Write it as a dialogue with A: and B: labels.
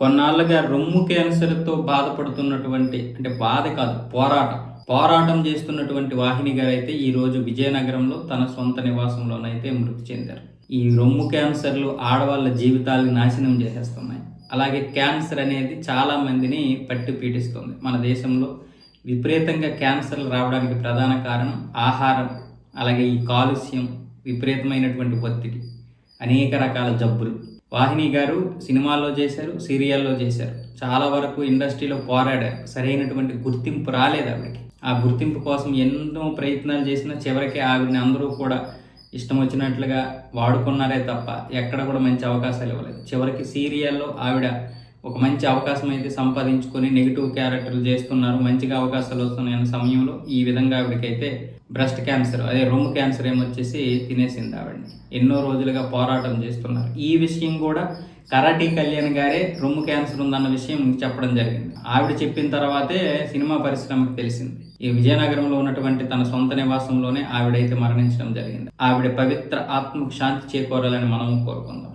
A: కొన్నాళ్ళుగా రొమ్ము క్యాన్సర్తో బాధపడుతున్నటువంటి అంటే బాధ కాదు పోరాటం. పోరాటం చేస్తున్నటువంటి వాహిని గారు అయితే ఈ రోజు విజయనగరంలో తన సొంత నివాసంలోనైతే మృతి చెందారు. ఈ రొమ్ము క్యాన్సర్లు ఆడవాళ్ళ జీవితాలను నాశనం చేసేస్తున్నాయి. అలాగే క్యాన్సర్ అనేది చాలా మందిని పట్టి పీడిస్తుంది. మన దేశంలో విపరీతంగా క్యాన్సర్లు రావడానికి ప్రధాన కారణం ఆహారం అలాగే ఈ కాలుష్యం విపరీతమైనటువంటి ఒత్తిడి అనేక రకాల జబ్బులు. వాహిని గారు సినిమాల్లో చేశారు సీరియల్లో చేశారు. చాలా వరకు ఇండస్ట్రీలో పోరాడారు. సరైనటువంటి గుర్తింపు రాలేదు ఆవిడకి. ఆ గుర్తింపు కోసం ఎన్నో ప్రయత్నాలు చేసినా చివరికి ఆవిడని అందరూ కూడా ఇష్టం వచ్చినట్లుగా వాడుకున్నారే తప్ప ఎక్కడ కూడా మంచి అవకాశాలు ఇవ్వలేదు. చివరికి సీరియల్లో ఆవిడ ఒక మంచి అవకాశం అయితే సంపాదించుకొని నెగిటివ్ క్యారెక్టర్లు చేస్తున్నారు. మంచిగా అవకాశాలు వస్తున్నాయన్న సమయంలో ఈ విధంగా ఆవిడకైతే బ్రెస్ట్ క్యాన్సర్ అదే రొమ్ము క్యాన్సర్ ఏమొచ్చేసి తినేసింది ఆవిడని. ఎన్నో రోజులుగా పోరాటం చేస్తున్నారు. ఈ విషయం కూడా కరాటీ కళ్యాణ్ గారే రొమ్ము క్యాన్సర్ ఉందన్న విషయం చెప్పడం జరిగింది. ఆవిడ చెప్పిన తర్వాతే సినిమా పరిశ్రమకు తెలిసింది. ఈ విజయనగరంలో ఉన్నటువంటి తన సొంత నివాసంలోనే ఆవిడైతే మరణించడం జరిగింది. ఆవిడ పవిత్ర ఆత్మకు శాంతి చేకూరాలని మనము కోరుకుందాం.